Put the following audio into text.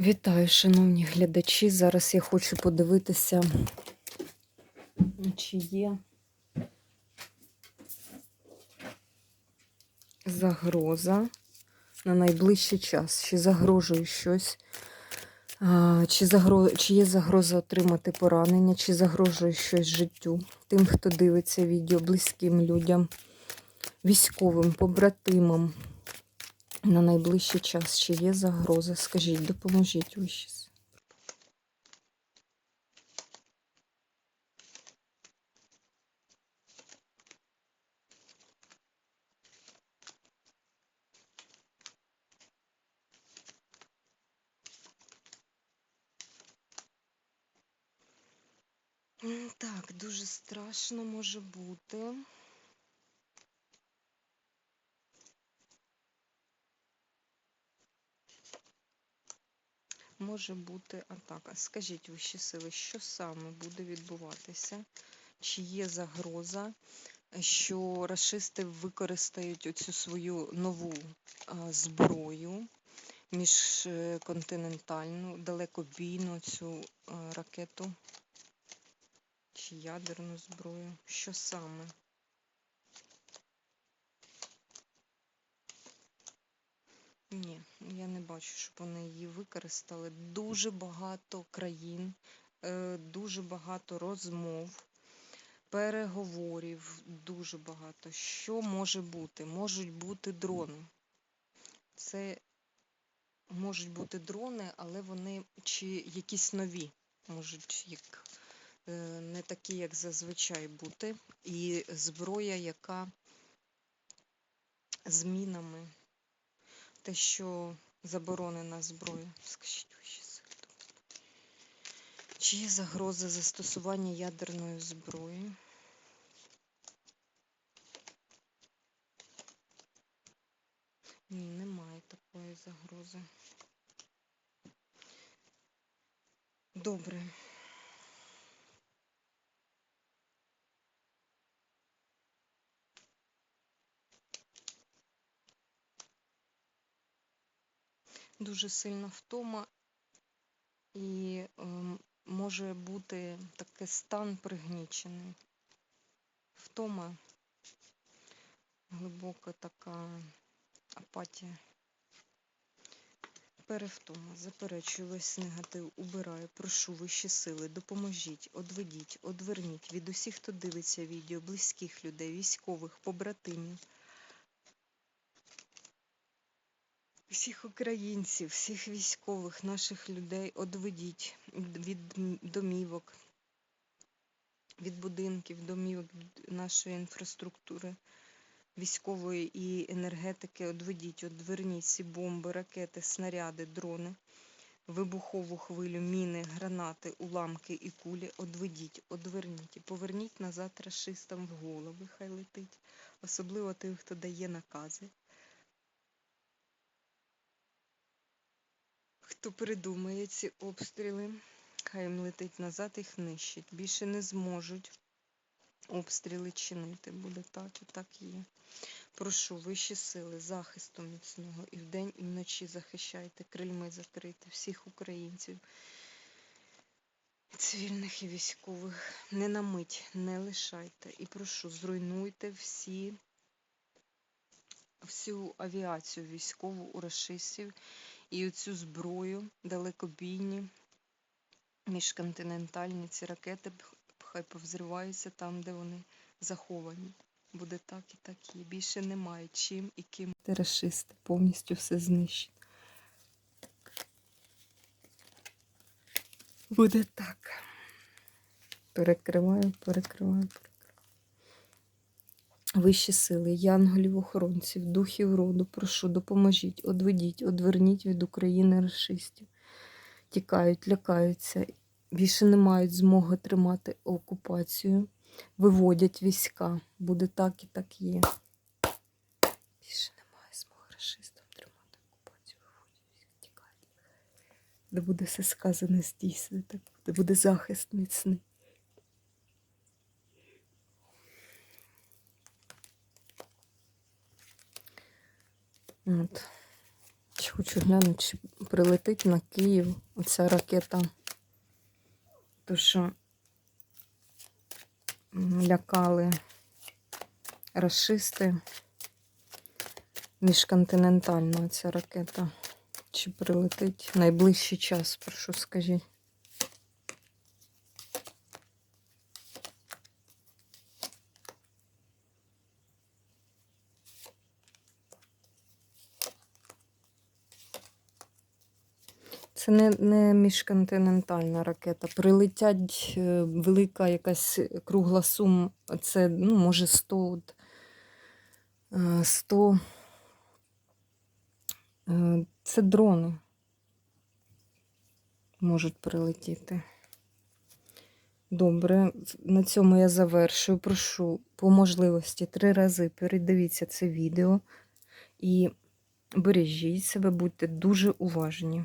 Вітаю, шановні глядачі. Зараз я хочу подивитися, чи є загроза на найближчий час, чи загрожує щось, чи, загро... чи є загроза отримати поранення, чи загрожує щось життю тим, хто дивиться відео, близьким людям, військовим, побратимам. На найближчий час, чи є загроза? Скажіть, допоможіть сили. М, Так, дуже страшно може бути. Може бути атака. Скажіть вищі сили, що саме буде відбуватися? Чи є загроза, що рашисти використають оцю свою нову зброю міжконтинентальну, далекобійну цю а, ракету чи ядерну зброю? Що саме? Ні, я не бачу, щоб вони її використали. Дуже багато країн, е, дуже багато розмов, переговорів, дуже багато. Що може бути? Можуть бути дрони. Це можуть бути дрони, але вони чи якісь нові, можуть як е, не такі, як зазвичай бути. І зброя, яка з мінами те, що заборонена зброя. Скажіть ваші сили. Чи є загроза застосування ядерної зброї? Ні, немає такої загрози. Добре. Дуже сильна втома. І ем, може бути такий стан пригнічений. Втома, глибока така апатія. Перевтома, заперечую весь негатив, убираю, прошу вищі сили, допоможіть, одведіть, одверніть від усіх, хто дивиться відео, близьких людей, військових, побратимів, всіх українців, всіх військових, наших людей одведіть від домівок, від будинків, домівок, нашої інфраструктури військової і енергетики. Одведіть, одверніть всі бомби, ракети, снаряди, дрони, вибухову хвилю, міни, гранати, уламки і кулі. Одведіть, одверніть і поверніть назад рашистам в голови. Хай летить, особливо тим, хто дає накази. Хто придумає ці обстріли, хай їм летить назад, їх нищить. Більше не зможуть обстріли чинити. Буде так і так є. Прошу вищі сили, захисту міцного і вдень, і вночі захищайте, крильми закрити всіх українців, цивільних і військових. Не на мить не лишайте. І прошу, зруйнуйте всі, всю авіацію військову у рашистів і оцю зброю далекобійні, міжконтинентальні ці ракети хай повзриваються там, де вони заховані. Буде так і так і більше немає чим і ким. Рашисти повністю все знищить. Буде так. Перекриваю, перекриваю, перекриваю. Вищі сили, янголів, охоронців, духів роду, прошу, допоможіть, одведіть, одверніть від України расистів. Тікають, лякаються, більше не мають змоги тримати окупацію, виводять війська. Буде так і так є. Більше немає змоги расистам тримати окупацію, виводять війська, тікають. Де буде все сказане здійснено, буде захист міцний. От. Чу. хочу глянути, чи прилетить на Київ оця ракета. То що лякали расисти. Міжконтинентальна ця ракета. Чи прилетить найближчий час, прошу скажіть. Це не, не міжконтинентальна ракета. Прилетять е, велика якась кругла сум. Це, ну, може, 100, от, е, 100. е, Це дрони можуть прилетіти. Добре, на цьому я завершую. Прошу по можливості три рази передивіться це відео і бережіть себе, будьте дуже уважні.